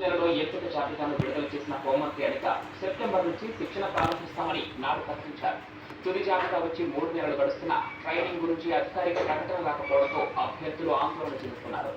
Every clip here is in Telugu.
నెలలో ఎంపిక జాబితాను విడుదల చేసిన హోంమంత్రి అనిత సెప్టెంబర్ నుంచి శిక్షణ ప్రారంభిస్తామని నాడు ప్రకటించారు. తుది జాబితా వచ్చి మూడు నెలలు గడుస్తున్న ట్రైనింగ్ గురించి అధికారిక ప్రకటన రాకపోవడంతో అభ్యర్థులు ఆందోళన చెందుతున్నారు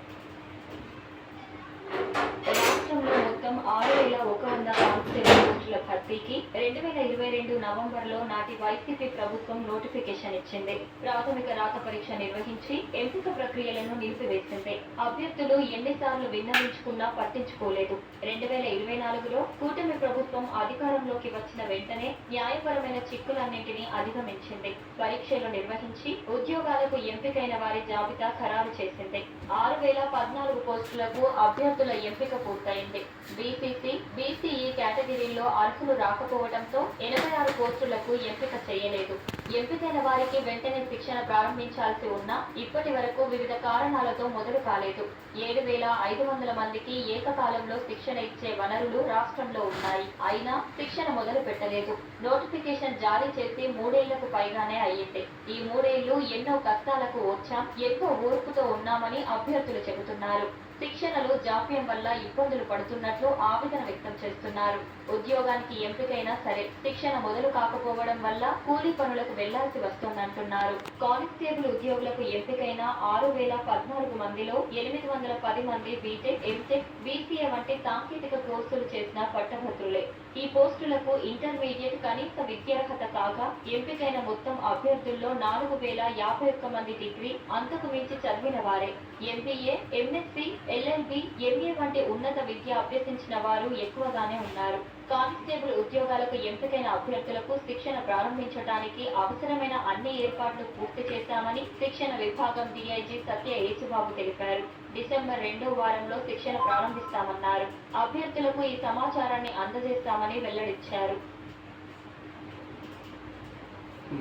రాష్ట్రంలో మొత్తం ఆరు వేల ఒక వంద కానిస్టేబుల్ పోస్టుల భర్తీకి రెండు వేల ఇరవై రెండు నవంబర్లో నాటి వైసీపీ ప్రభుత్వం నోటిఫికేషన్ ఇచ్చింది. ప్రాథమిక రాత పరీక్ష నిర్వహించి ఎంపిక ప్రక్రియలను నిలిపివేసింది. అభ్యర్థులు ఎన్నిసార్లు విన్నవించుకున్నా పట్టించుకోలేదు. రెండు వేల ఇరవై నాలుగులో కూటమి ప్రభుత్వం అధికారంలోకి వచ్చిన వెంటనే న్యాయపరమైన చిక్కులన్నింటినీ అధిగమించింది. పరీక్షలు నిర్వహించి ఉద్యోగాలకు ఎంపికైన వారి జాబితా ఖరారు చేసింది. ఆరు వేల పద్నాలుగు పోస్టులకు అభ్యర్థుల ఎంపిక పూర్తయింది. బీసీసీ బీసీఈ కేటగిరీల్లో అర్హులు రాకపోవడంతో ఎనభై ఆరు పోస్టులకు ఎంపిక చేయలేదు. ఎంపికైన వారికి వెంటనే శిక్షణ ప్రారంభించాల్సి ఉన్నా ఇప్పటి వరకు వివిధ కారణాలతో మొదలు కాలేదు. ఏడు వేల ఐదు వందల మందికి ఏకకాలంలో శిక్షణ ఇచ్చే వనరులు రాష్ట్రంలో ఉన్నాయి. అయినా శిక్షణ మొదలు పెట్టలేదు నోటిఫికేషన్ జారీ చేసి మూడేళ్ళకు పైగానే అయ్యింది. ఈ మూడే మూడేళ్ళు ఎన్నో కష్టాలకు వచ్చాం ఎంతో ఓర్పుతో ఉన్నామని అభ్యర్థులు చెబుతున్నారు. శిక్షణలో జాప్యం వల్ల ఇబ్బందులు పడుతున్నట్లు ఆవేదన వ్యక్తం చేస్తున్నారు. ఉద్యోగానికి ఎంపికైనా సరే శిక్షణ మొదలు కాకపోవడం వల్ల కూలీ పనులకు వెళ్ళాల్సి వస్తోందంటున్నారు. కానిస్టేబుల్ ఉద్యోగులకు ఎంపికైన ఆరు వేల పద్నాలుగు మందిలో ఎనిమిది వందల పది మంది బీటెక్ ఎంటెక్ బీసీఏ వంటి సాంకేతిక కోర్సులు చేసిన పట్టభద్రులే. ఈ పోస్టులకు ఇంటర్మీడియట్ కనీస విద్యార్హత కాగా ఎంపికైన మొత్తం అభ్యర్థుల్లో నాలుగు వేల యాభై ఒక్క మంది డిగ్రీ అంతకు మించి చదివిన వారే. ఎంబీఏ ఎంఎస్సి ఎల్ఎల్బి ఎంఏ వంటి ఉన్నత విద్య అభ్యసించిన వారు ఎక్కువగానే ఉన్నారు. కానిస్టేబుల్ ఉద్యోగాలకు ఎంపికైన అభ్యర్థులకు శిక్షణ ప్రారంభించడానికి అవసరమైన అన్ని ఏర్పాట్లు పూర్తి చేశామని శిక్షణ విభాగం డీఐజీ సత్య యేసుబాబు తెలిపారు. డిసెంబర్ రెండో వారంలో శిక్షణ ప్రారంభిస్తామన్నారు. అభ్యర్థులకు ఈ సమాచారాన్ని అందజేస్తామని వెల్లడించారు.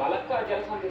మలక్కా జలసంధి